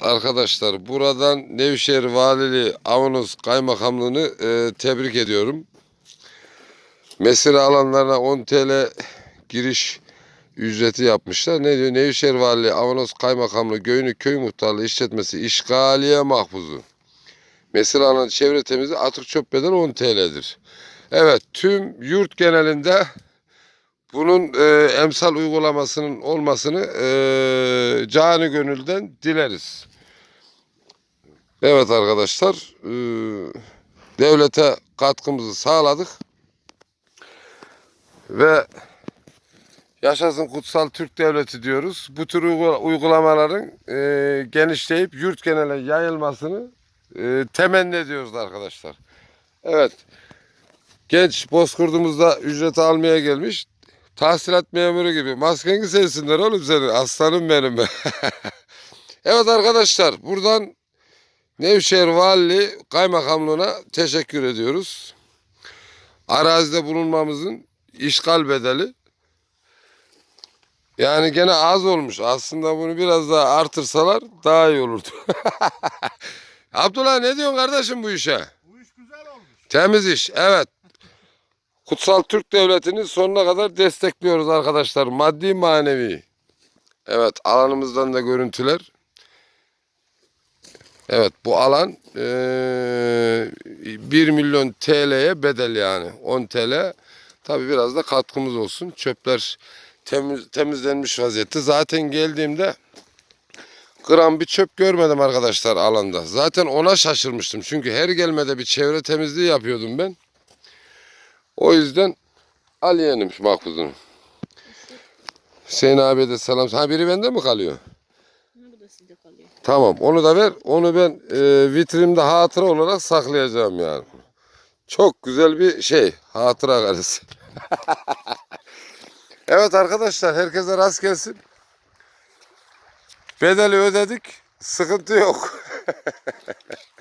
Arkadaşlar buradan Nevşehir Valiliği Avanos Kaymakamlığı'nı e, tebrik ediyorum. Mesire alanlarına 10 TL giriş ücreti yapmışlar. Ne diyor? Nevşehir Valiliği Avanos Kaymakamlığı Göynük Köy Muhtarlığı işletmesi işgaliye mahfuzu. Mesire alanı çevre temizliği atık çöp bedeli 10 TL'dir. Evet tüm yurt genelinde bunun e, emsal uygulamasının olmasını e, cani gönülden dileriz. Evet arkadaşlar e, devlete katkımızı sağladık ve yaşasın kutsal Türk devleti diyoruz. Bu tür uygula- uygulamaların e, genişleyip yurt genele yayılmasını e, temenni ediyoruz arkadaşlar. Evet genç bozkurdumuzda ücret almaya gelmiş. Tahsilat memuru gibi. Maskeni sevsinler oğlum senin. Aslanım benim. evet arkadaşlar buradan Nevşehir Valiliği Kaymakamlığı'na teşekkür ediyoruz. Arazide bulunmamızın işgal bedeli. Yani gene az olmuş. Aslında bunu biraz daha artırsalar daha iyi olurdu. Abdullah ne diyorsun kardeşim bu işe? Bu iş güzel olmuş. Temiz iş, evet. Kutsal Türk Devleti'ni sonuna kadar destekliyoruz arkadaşlar. Maddi manevi. Evet alanımızdan da görüntüler. Evet bu alan eee 1 milyon TL'ye bedel yani. 10 TL. Tabi biraz da katkımız olsun. Çöpler temiz, temizlenmiş vaziyette. Zaten geldiğimde gram bir çöp görmedim arkadaşlar alanda. Zaten ona şaşırmıştım. Çünkü her gelmede bir çevre temizliği yapıyordum ben. O yüzden al yeğenim şu makbuzunu. Hüseyin abiye de selam. Ha biri bende mi kalıyor? Bu da sizde kalıyor. Tamam onu da ver. Onu ben e, vitrinimde hatıra olarak saklayacağım yani. Çok güzel bir şey. Hatıra karesi. evet arkadaşlar herkese rast gelsin. Bedeli ödedik. Sıkıntı yok.